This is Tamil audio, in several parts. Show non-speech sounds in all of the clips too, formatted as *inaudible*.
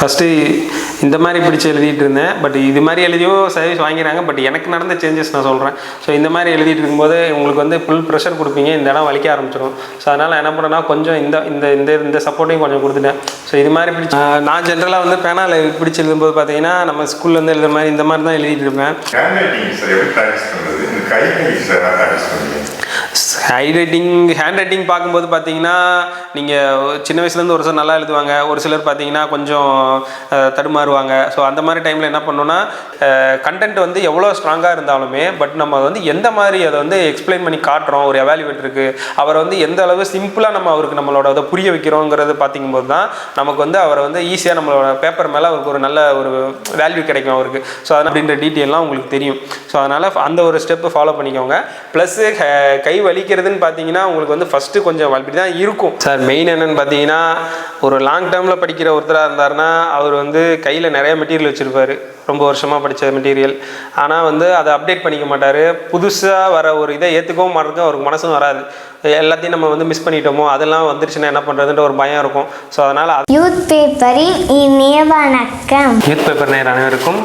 ஃபஸ்ட்டு இந்த மாதிரி பிடிச்சி எழுதிட்டு இருந்தேன். பட் இது மாதிரி எழுதியோ சர்வீஸ் வாங்கிறாங்க பட் எனக்கு நடந்த சேஞ்சஸ் நான் சொல்கிறேன் ஸோ இந்த மாதிரி எழுதிட்டு இருக்கும்போது உங்களுக்கு வந்து ஃபுல் ப்ரெஷர் கொடுப்பீங்க. இந்த இடம் வலிக்க ஆரம்பிச்சிடும் ஸோ அதனால் என்ன பண்ணேன்னா கொஞ்சம் இந்த இந்த இந்த இந்த சப்போர்ட்டையும் கொஞ்சம் கொடுத்துட்டேன். ஸோ இது மாதிரி பிடிச்சி நான் ஜென்ரலாக வந்து பேனாவில் பிடிச்சி எழுதும்போது பார்த்தீங்கன்னா நம்ம ஸ்கூல்லேருந்து எழுதுற மாதிரி இந்த மாதிரி தான் எழுதிட்டு இருப்பேன். ஹேண்ட் ரைட்டிங் ஹேண்ட் ரைட்டிங் பார்க்கும்போது பார்த்தீங்கன்னா நீங்கள் சின்ன வயசுலேருந்து ஒரு சிலர் நல்லா எழுதுவாங்க ஒரு சிலர் பார்த்தீங்கன்னா கொஞ்சம் தடுமாறுவாங்க. ஸோ அந்த மாதிரி டைமில் என்ன பண்ணணும்னா கண்டென்ட் வந்து எவ்வளோ ஸ்ட்ராங்காக இருந்தாலுமே பட் நம்ம வந்து எந்த மாதிரி அதை வந்து எக்ஸ்பிளைன் பண்ணி காட்டுறோம் ஒரு எவாலுவேட்டருக்கு அவரை வந்து எந்த அளவு சிம்பிளாக நம்ம அவருக்கு நம்மளோட அதை புரிய வைக்கிறோங்கிறது பார்த்திங்கும்போது தான் நமக்கு வந்து அவரை வந்து ஈஸியாக நம்மளோட பேப்பர் மேலே அவருக்கு ஒரு நல்ல ஒரு வேல்யூ கிடைக்கும் அவருக்கு. ஸோ அதனால் அப்படின்ற டீட்டெயிலாம் உங்களுக்கு தெரியும். ஸோ அதனால் அந்த ஒரு ஸ்டெப்பு ஃபாலோ பண்ணிக்கோங்க. ப்ளஸ்ஸு கை வலிக்கிறதுன்னு பார்த்தீங்கன்னா உங்களுக்கு வந்து ஃபஸ்ட்டு கொஞ்சம் அப்படி தான் இருக்கும். சார் மெயின் என்னன்னு பார்த்தீங்கன்னா ஒரு லாங் டேர்மில் படிக்கிற ஒருத்தராக இருந்தாருன்னா அவர் வந்து கையில் நிறைய மெட்டீரியல் வச்சுருப்பாரு. ரொம்ப வருஷமாக படித்த மெட்டீரியல் ஆனால் வந்து அதை அப்டேட் பண்ணிக்க மாட்டார். புதுசாக வர ஒரு இதை ஏற்றுக்கவும் மாட்டேங்க அவருக்கு மனசும் வராது. எல்லாத்தையும் நம்ம வந்து மிஸ் பண்ணிட்டோமோ அதெல்லாம் வந்துருச்சுன்னா என்ன பண்ணுறதுன்ற ஒரு பயம் இருக்கும். ஸோ அதனால் யூத் பேப்பரின் இனிய வணக்கம். யூத் பேப்பர் நேர் அனைவருக்கும்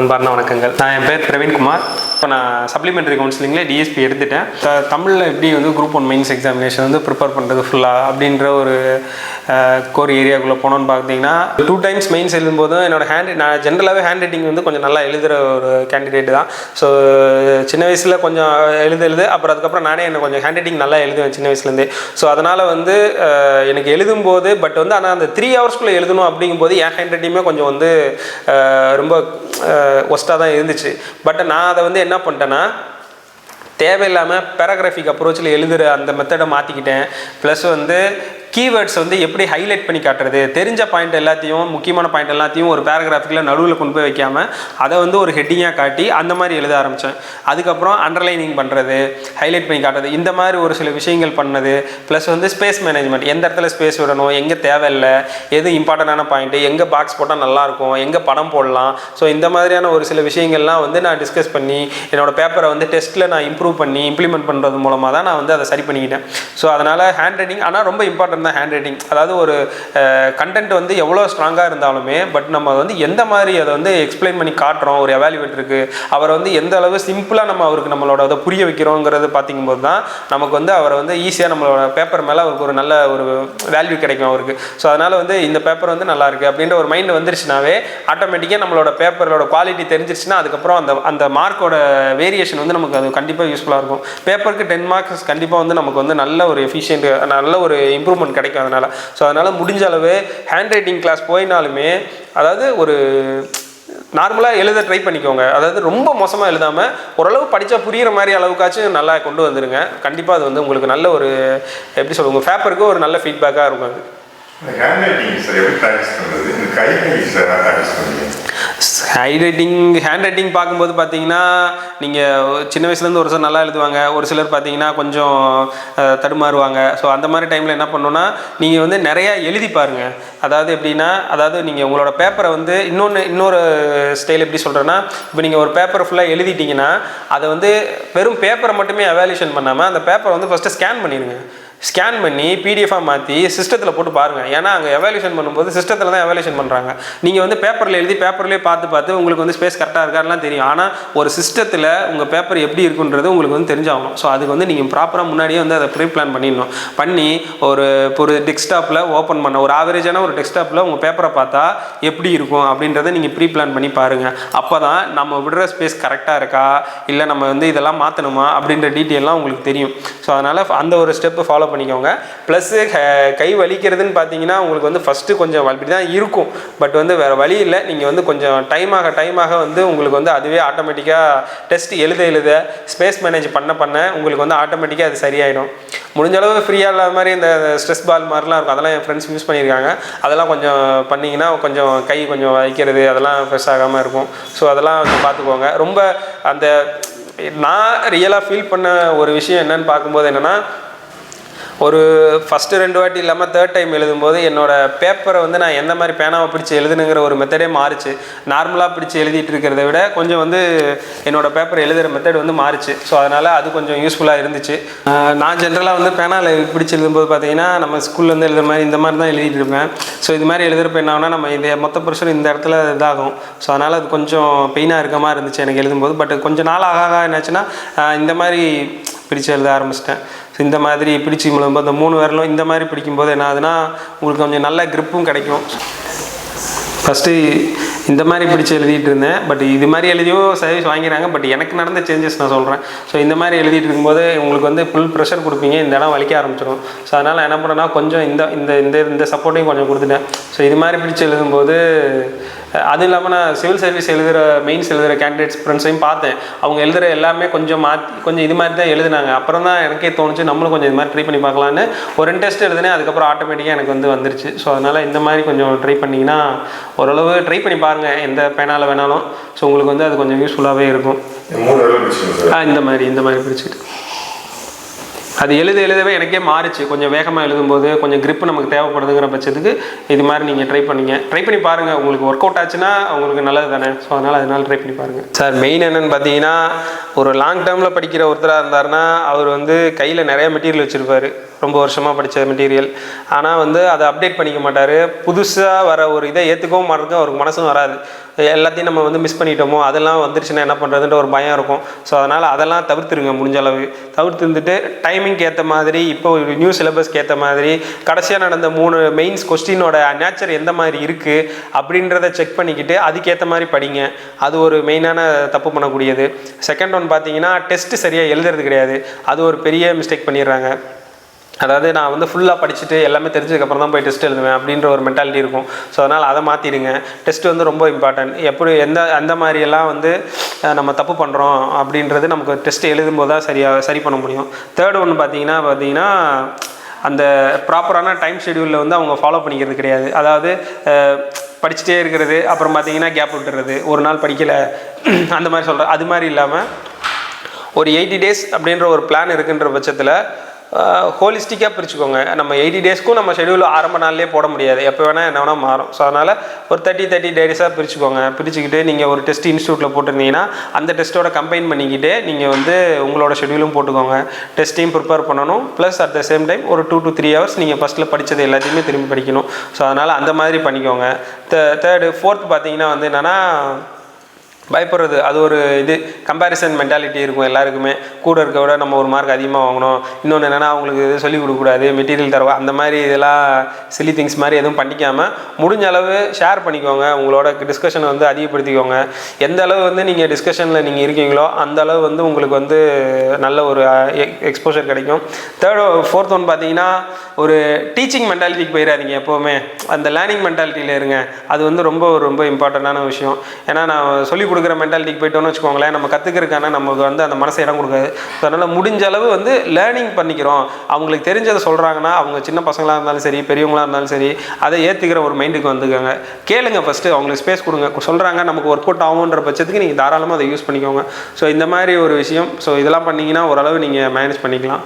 அன்பார்ந்த வணக்கங்கள். நான் என் பேர் பிரவீன்குமார். இப்போ நான் சப்ளிமெண்ட்ரி கவுன்சிலிங்கில் டிஎஸ்பி எடுத்துட்டேன். த தமிழில் எப்படி வந்து குரூப் ஒன் மெயின்ஸ் எக்ஸாமினேஷன் வந்து ப்ரிப்பேர் பண்ணுறது ஃபுல்லாக அப்படின்ற ஒரு கோர் ஏரியாக்குள்ளே போனோன்னு பார்த்தீங்கன்னா டூ டைம்ஸ் மெயின்ஸ் எழுதும்போது என்னோட ஹேண்ட் நான் ஜென்ரலாகவே ஹேண்ட் ரைட்டிங் வந்து கொஞ்சம் நல்லா எழுதுகிற ஒரு கேண்டிடேட் தான். ஸோ சின்ன வயசில் கொஞ்சம் எழுத எழுது அப்புறம் அதுக்கப்புறம் நானே எனக்கு கொஞ்சம் ஹேண்ட் ரைட்டிங் நல்லா எழுதுவேன் சின்ன வயசுலேருந்தே. ஸோ அதனால் வந்து எனக்கு எழுதும்போது பட் வந்து ஆனால் அந்த த்ரீ ஹவர்ஸ்க்குள்ளே எழுதணும் அப்படிங்கும்போது என் ஹேண்ட் ரைட்டிங்குமே கொஞ்சம் வந்து ரொம்ப ஒஸ்ட்டாக தான் இருந்துச்சு. பட் நான் அதை வந்து என்ன பண்ணிட்டேன்னா தேவையில்லாமல் பேராகிராஃபிக் அப்ரோச்சில் எழுதுகிற அந்த மெத்தடை மாற்றிக்கிட்டேன் ப்ளஸ் வந்து கீவேர்ட்ஸ் வந்து எப்படி ஹைலைட் பண்ணி காட்டுறது? தெரிஞ்ச பாயிண்ட் எல்லாத்தையும் முக்கியமான பாயிண்ட் எல்லாத்தையும் ஒரு பேராகிராஃபிக்கில் நடுவில் கொண்டு போய் வைக்காமல் அதை வந்து ஒரு ஹெட்டிங்காக காட்டி அந்த மாதிரி எழுத ஆரம்பித்தேன் அதுக்கப்புறம் அண்டர்லைனிங் பண்ணுறது ஹைலைட் பண்ணி காட்டுறது இந்த மாதிரி ஒரு சில விஷயங்கள் பண்ணது ப்ளஸ் வந்து ஸ்பேஸ் மேனேஜ்மெண்ட் எந்த இடத்துல ஸ்பேஸ் விடணும் எங்கே தேவையில்லை எது இம்பார்ட்டண்டான பாயிண்ட்டு எங்கே பாக்ஸ் போட்டால் நல்லாயிருக்கும் எங்கே படம் போடலாம். ஸோ இந்த மாதிரியான ஒரு சில விஷயங்கள்லாம் வந்து நான் டிஸ்கஸ் பண்ணி என்னோட பேப்பரை வந்து டெஸ்ட்டில் நான் இம்ப்ரூவ் பண்ணி இம்ப்ளிமெண்ட் பண்ணுறது மூலமாக தான் நான் வந்து அதை சரி பண்ணிக்கிட்டேன். ஸோ அதனால் ஹேண்ட் ரைட்டிங் ஆனால் ரொம்ப இம்பார்ட்டன்ட் மட்டும்தான் ஹேண்ட் ரைட்டிங் அதாவது ஒரு கண்டென்ட் வந்து எவ்வளோ ஸ்ட்ராங்காக இருந்தாலுமே பட் நம்ம வந்து எந்த மாதிரி அதை வந்து எக்ஸ்பிளைன் பண்ணி காட்டுறோம் ஒரு எவாலுவேட்டருக்கு அவரை வந்து எந்த அளவு சிம்பிளாக நம்ம அவருக்கு நம்மளோட அதை புரிய வைக்கிறோங்கிறது பார்த்திங்கும்போது தான் நமக்கு வந்து அவரை வந்து ஈஸியாக நம்மளோட பேப்பர் மேலே அவருக்கு ஒரு நல்ல ஒரு வேல்யூ கிடைக்கும் அவருக்கு. ஸோ அதனால் வந்து இந்த பேப்பர் வந்து நல்லா இருக்குது அப்படின்ற ஒரு மைண்ட் வந்துருச்சுனாவே ஆட்டோமேட்டிக்காக நம்மளோட பேப்பரோட குவாலிட்டி தெரிஞ்சிருச்சுன்னா அதுக்கப்புறம் அந்த அந்த மார்க்கோட வேரியேஷன் வந்து நமக்கு அது கண்டிப்பாக யூஸ்ஃபுல்லாக இருக்கும். பேப்பருக்கு டென் மார்க்ஸ் கண்டிப்பாக வந்து நமக்கு வந்து நல்ல ஒரு எஃபிஷியன்ட் நல்ல ஒரு இம்ப்ரூவ்மெண்ட் கிடைக்கும் அதனால் ஸோ அதனால் முடிஞ்ச அளவு ஹேண்ட் ரைட்டிங் கிளாஸ் போயினாலுமே அதாவது ஒரு நார்மலாக எழுத ட்ரை பண்ணிக்கோங்க. அதாவது ரொம்ப மோசமாக எழுதாமல் ஓரளவு படித்தா புரிகிற மாதிரி அளவுக்காச்சும் நல்லா கொண்டு வந்துடுங்க கண்டிப்பாக அது வந்து உங்களுக்கு நல்ல ஒரு எப்படி சொல்லுங்கள் உங்கள் பேப்பருக்கு ஒரு நல்ல ஃபீட்பேக்காக இருக்கும் அது. ஹேண்ட் ரைட்டிங் சார் எப்படி ப்ராக்டிஸ் பண்ணுறது இந்த கை sir practice handwriting handwriting பார்க்கும்போது பார்த்தீங்கன்னா நீங்கள் சின்ன வயசுலேருந்து ஒரு சிலர் நல்லா எழுதுவாங்க ஒரு சிலர் பார்த்தீங்கன்னா கொஞ்சம் தடுமாறுவாங்க. ஸோ அந்த மாதிரி டைமில் என்ன பண்ணணும்னா நீங்கள் வந்து நிறையா எழுதி பாருங்க. அதாவது எப்படின்னா அதாவது நீங்கள் உங்களோட பேப்பரை வந்து இன்னொன்று இன்னொரு ஸ்டைல் எப்படி சொல்கிறேன்னா இப்போ நீங்கள் ஒரு பேப்பர் ஃபுல்லாக எழுதிட்டீங்கன்னா அதை வந்து வெறும் பேப்பரை மட்டுமே எவாலுவேஷன் பண்ணாமல் அந்த பேப்பரை வந்து ஃபஸ்ட்டு ஸ்கேன் பண்ணிடுங்க. ஸ்கேன் பண்ணி பிடிஎஃபாக மாற்றி சிஸ்டத்தில் போட்டு பாருங்கள் ஏன்னா அங்கே எவாலுவேஷன் பண்ணும்போது சிஸ்டத்தில் தான் எவாலுவேஷன் பண்ணுறாங்க நீங்கள் வந்து பேப்பரில் எழுதி பேப்பர்லேயே பார்த்து பார்த்து உங்களுக்கு வந்து ஸ்பேஸ் கரெக்டாக இருக்காருலாம் தெரியும். ஆனால் ஒரு சிஸ்டத்தில் உங்கள் பேப்பர் எப்படி இருக்குன்றது உங்களுக்கு வந்து தெரிஞ்சாகணும். ஸோ அதுக்கு வந்து நீங்கள் ப்ராப்பராக முன்னாடியே வந்து அதை ப்ரீ பிளான் பண்ணிடணும். பண்ணி ஒரு ஒரு டெஸ்க்டாப்பில் ஓப்பன் பண்ண ஒரு ஆவரேஜான ஒரு டெஸ்க்டாப்பில் உங்கள் பேப்பரை பார்த்தா எப்படி இருக்கும் அப்படின்றத நீங்கள் ப்ரீ பிளான் பண்ணி பாருங்கள் அப்போ தான் நம்ம விடுற ஸ்பேஸ் கரெக்டாக இருக்கா? இல்லை நம்ம வந்து இதெல்லாம் மாற்றணுமா அப்படின்ற டீட்டெயிலாம் உங்களுக்கு தெரியும். ஸோ அதனால் அந்த ஒரு ஸ்டெப்பு ஃபாலோ பண்ணிக்கோங்க. ப்ளஸ்ஸு கை வலிக்கிறதுன்னு பார்த்தீங்கன்னா உங்களுக்கு வந்து ஃபஸ்ட்டு கொஞ்சம் அப்படி தான் இருக்கும். பட் வந்து வேறு வழி இல்லை. நீங்கள் வந்து கொஞ்சம் டைம் ஆக டைம் ஆக வந்து உங்களுக்கு வந்து அதுவே ஆட்டோமேட்டிக்காக டெஸ்ட் எழுத எழுத ஸ்பேஸ் மேனேஜ் பண்ண பண்ண உங்களுக்கு வந்து ஆட்டோமேட்டிக்காக அது சரியாயிடும். முடிஞ்ச அளவு ஃப்ரீயாக இல்லாத மாதிரி இந்த ஸ்ட்ரெஸ் பால் மாதிரிலாம் இருக்கும். அதெல்லாம் என் ஃப்ரெண்ட்ஸ் யூஸ் பண்ணியிருக்காங்க. அதெல்லாம் கொஞ்சம் பண்ணிங்கன்னா கொஞ்சம் கை கொஞ்சம் வைக்கிறது அதெல்லாம் ஃப்ரெஷ் ஆகாமல் இருக்கும். ஸோ அதெல்லாம் கொஞ்சம் பார்த்துக்கோங்க ரொம்ப அந்த நான் ரியலாக ஃபீல் பண்ண ஒரு விஷயம் என்னன்னு பார்க்கும்போது என்னென்னா ஒரு ஃபஸ்ட்டு ரெண்டு வாட்டி இல்லாமல் தேர்ட் டைம் எழுதும்போது என்னோட பேப்பரை வந்து நான் எந்த மாதிரி பேனாவை பிடிச்சி எழுதுனுங்கிற ஒரு மெத்தடே மாறுச்சு. நார்மலாக பிடிச்சி எழுதிட்டு இருக்கிறத விட கொஞ்சம் வந்து என்னோடய பேப்பர் எழுதுகிற மெத்தட் வந்து மாறுச்சு. ஸோ அதனால் அது கொஞ்சம் யூஸ்ஃபுல்லாக இருந்துச்சு. நான் ஜென்ரலாக வந்து பேனாவில் பிடிச்சி எழுதும்போது பார்த்தீங்கன்னா நம்ம ஸ்கூல்லேருந்து எழுதுற மாதிரி இந்த மாதிரி தான் எழுதிட்டு இருப்பேன். ஸோ இது மாதிரி எழுதுகிறப்ப என்ன ஆகும்னா நம்ம இந்த மொத்த பிரச்சனை இந்த இடத்துல இதாகும். ஸோ அதனால் அது கொஞ்சம் பெயினாக இருக்க மாதிரி இருந்துச்சு எனக்கு எழுதும்போது. பட் கொஞ்சம் நாள் ஆக ஆக என்னாச்சுன்னா இந்த மாதிரி பிடிச்சு எழுத ஆரம்பிச்சிட்டேன். இந்த மாதிரி பிடிச்சி எழுதும்போது இந்த மூணு விரலும் இந்த மாதிரி பிடிக்கும்போது என்ன ஆகுதுன்னா உங்களுக்கு கொஞ்சம் நல்ல கிரிப்பும் கிடைக்கும். ஃபஸ்ட்டு இந்த மாதிரி பிடிச்சி எழுதிட்டு இருந்தேன். பட் இது மாதிரி எழுதியோ சர்வீஸ் வாங்கிறாங்க பட் எனக்கு நடந்த சேஞ்சஸ் நான் சொல்கிறேன் ஸோ இந்த மாதிரி எழுதிட்டு இருக்கும்போது உங்களுக்கு வந்து ஃபுல் ப்ரெஷர் கொடுப்பீங்க. இந்த இடம் வலிக்க ஆரம்பிச்சிடும் ஸோ அதனால் என்ன பண்ணேன்னா கொஞ்சம் இந்த இந்த இந்த இந்த சப்போர்ட்டையும் கொஞ்சம் கொடுத்துட்டேன். ஸோ இது மாதிரி பிடிச்சி எழுதும்போது அது இல்லாமல் நான் சிவில் சர்வீஸ் எழுதுகிற மெயின்ஸ் எழுதுகிற கேண்டிடேட்ஸ் ஃப்ரெண்ட்ஸையும் பார்த்தேன். அவங்க எழுதுகிற எல்லாமே கொஞ்சம் மாற்றி கொஞ்சம் இது மாதிரி தான் எழுதுனாங்க. அப்புறம் தான் எனக்கே தோணுச்சு நம்மளும் கொஞ்சம் இது மாதிரி ட்ரை பண்ணி பார்க்கலான்னு ஒரு ரெண்டு டெஸ்ட் எழுதுனேன் அதுக்கப்புறம் ஆட்டோமேட்டிக்காக எனக்கு வந்து வந்துருச்சு. ஸோ அதனால் இந்த மாதிரி கொஞ்சம் ட்ரை பண்ணிங்கன்னா ஓரளவு ட்ரை பண்ணி பாருங்கள் எந்த பேனால் வேணாலும். ஸோ உங்களுக்கு வந்து அது கொஞ்சம் யூஸ்ஃபுல்லாகவே இருக்கும். ஆ இந்த மாதிரி இந்த மாதிரி பிடிச்சிட்டு அது எழுத எழுதவே எனக்கே மாறிச்சு. கொஞ்சம் வேகமாக எழுதும்போது கொஞ்சம் கிரிப்பு நமக்கு தேவைப்படுதுங்கிற பட்சத்துக்கு இது மாதிரி நீங்கள் ட்ரை பண்ணிங்க. ட்ரை பண்ணி பாருங்கள் உங்களுக்கு ஒர்க் அவுட் ஆச்சுன்னா உங்களுக்கு நல்லது தானே. ஸோ அதனால் அதனால் ட்ரை பண்ணி பாருங்கள் சார் மெயின் என்னென்னு பார்த்தீங்கன்னா ஒரு லாங் டேர்மில் படிக்கிற ஒருத்தராக இருந்தாருன்னா அவர் வந்து கையில் நிறைய மெட்டீரியல் வச்சுருப்பாரு. ரொம்ப வருஷமாக படித்த மெட்டீரியல் ஆனால் வந்து அதை அப்டேட் பண்ணிக்க மாட்டார். புதுசாக வர ஒரு இதை ஏற்றுக்கவும் மாட்டேங்க அவருக்கு மனசும் வராது. எல்லாத்தையும் நம்ம வந்து மிஸ் பண்ணிட்டோமோ அதெல்லாம் வந்துருச்சுன்னா என்ன பண்ணுறதுன்ற ஒரு பயம் இருக்கும். ஸோ அதனால் அதெல்லாம் தவிர்த்துருங்க முடிஞ்ச அளவு. தவிர்த்து இருந்துட்டு டைமிங்க்கு ஏற்ற மாதிரி இப்போ ஒரு நியூ சிலபஸ்க்கு ஏற்ற மாதிரி கடைசியாக நடந்த மூணு மெயின்ஸ் கொஸ்டினோட நேச்சர் எந்த மாதிரி இருக்குது அப்படின்றத செக் பண்ணிக்கிட்டு அதுக்கேற்ற மாதிரி படிங்க. அது ஒரு மெயினான தப்பு பண்ணக்கூடியது. செகண்ட் ஒன் பார்த்தீங்கன்னா டெஸ்ட்டு சரியாக எழுதுறது கிடையாது. அது ஒரு பெரிய மிஸ்டேக் பண்ணிடுறாங்க. அதாவது நான் வந்து ஃபுல்லாக படிச்சுட்டு எல்லாமே தெரிஞ்சதுக்கப்புறம் தான் போய் டெஸ்ட் எழுதுவேன் அப்படின்ற ஒரு மென்டாலிட்டி இருக்கும். ஸோ அதனால் அதை மாற்றிடுங்க டெஸ்ட் வந்து ரொம்ப இம்பார்ட்டன்ட் எப்படி எந்த அந்த மாதிரியெல்லாம் வந்து நம்ம தப்பு பண்ணுறோம் அப்படின்றது நமக்கு டெஸ்ட் எழுதும்போது தான் சரியாக சரி பண்ண முடியும். தேர்ட் ஒன்று பார்த்தீங்கன்னா பார்த்தீங்கன்னா அந்த ப்ராப்பரான டைம் ஷெடியூலில் வந்து அவங்க ஃபாலோ பண்ணிக்கிறது கிடையாது. அதாவது படிச்சுட்டே இருக்கிறது அப்புறம் பார்த்தீங்கன்னா கேப் விட்டுறது. ஒரு நாள் படிக்கலை. *clears throat* அந்த மாதிரி சொல்கிற அது மாதிரி இல்லாமல் ஒரு எயிட்டி டேஸ் அப்படின்ற ஒரு பிளான் இருக்குன்ற பட்சத்தில் ஹோலிஸ்டிக்காக பிரிச்சுக்கோங்க. நம்ம எயிட்டி டேஸ்க்கும் நம்ம ஷெடியூல் ஆரம்ப நாள்லேயே போட முடியாது. எப்போ வேணால் என்ன வேணால் மாறும். ஸோ அதனால் ஒரு தேர்ட்டி தேர்ட்டி டேஸாக பிரிச்சுக்கோங்க. பிரிச்சுக்கிட்டு நீங்கள் ஒரு டெஸ்ட் இன்ஸ்டியூட்டில் போட்டிருந்தீங்கன்னா அந்த டெஸ்ட்டோட கம்பைன் பண்ணிக்கிட்டு நீங்கள் வந்து உங்களோட ஷெடியூலும் போட்டுக்கோங்க. டெஸ்ட்டையும் ப்ரிப்பேர் பண்ணணும். Plus at the same time ஒரு டூ டு த்ரீ ஹவர்ஸ் நீங்கள் ஃபஸ்ட்டில் படித்தது எல்லாத்தையுமே திரும்பி படிக்கணும். ஸோ அதனால் அந்த மாதிரி பண்ணிக்கோங்க. தேர்டு ஃபோர்த் பார்த்தீங்கன்னா வந்து என்னென்னா பயப்படுறது. அது ஒரு இது கம்பேரிசன் மென்டாலிட்டி இருக்கும் எல்லாருக்குமே. கூட இருக்க விட நம்ம ஒரு மார்க் அதிகமாக வாங்கணும். இன்னொன்று என்னென்னா அவங்களுக்கு இது சொல்லிக் கொடுக்கக்கூடாது. மெட்டீரியல் தரவா அந்த மாதிரி இதெல்லாம் சில்லி திங்ஸ் மாதிரி எதுவும் பண்ணிக்காமல் முடிஞ்ச அளவு ஷேர் பண்ணிக்கோங்க. உங்களோட டிஸ்கஷனை வந்து அதிகப்படுத்திக்கோங்க. எந்த அளவு வந்து நீங்கள் டிஸ்கஷனில் நீங்கள் இருக்கீங்களோ அந்த அளவு வந்து உங்களுக்கு வந்து நல்ல ஒரு எக்ஸ்போஷர் கிடைக்கும். தேர்ட் ஃபோர்த் ஒன் பார்த்தீங்கன்னா ஒரு டீச்சிங் மென்டாலிட்டிக்கு போயிடாதீங்க எப்போவுமே. அந்த லேர்னிங் மென்டாலிட்டியில் இருங்க. அது வந்து ரொம்ப ரொம்ப இம்பார்ட்டண்ட்டான விஷயம். ஏன்னா நான் சொல்லிக் கொடுக்குற மென்டாலிட்டிக்கு போயிட்டோம்னு வச்சுக்கோங்களேன் நம்ம கற்றுக்கிறதுக்கான நமக்கு வந்து அந்த மனசை இடம் கொடுக்காது. அதனால் முடிஞ்ச அளவு வந்து லேர்னிங் பண்ணிக்கிறோம். அவங்களுக்கு தெரிஞ்சதை சொல்கிறாங்கன்னா அவங்க சின்ன பசங்களாக இருந்தாலும் சரி பெரியவங்களாக இருந்தாலும் சரி அதை ஏற்றுக்கிற ஒரு மைண்டுக்கு வந்துக்கோங்க. கேளுங்க ஃபஸ்ட்டு அவங்களுக்கு ஸ்பேஸ் கொடுங்க. சொல்கிறாங்க நமக்கு ஒர்க் அவுட் ஆகுன்ற பட்சத்துக்கு நீங்கள் தாராளமாக அதை யூஸ் பண்ணிக்கோங்க. ஸோ இந்த மாதிரி ஒரு விஷயம். ஸோ இதெல்லாம் பண்ணிங்கன்னா ஓரளவு நீங்கள் மேனேஜ் பண்ணிக்கலாம்.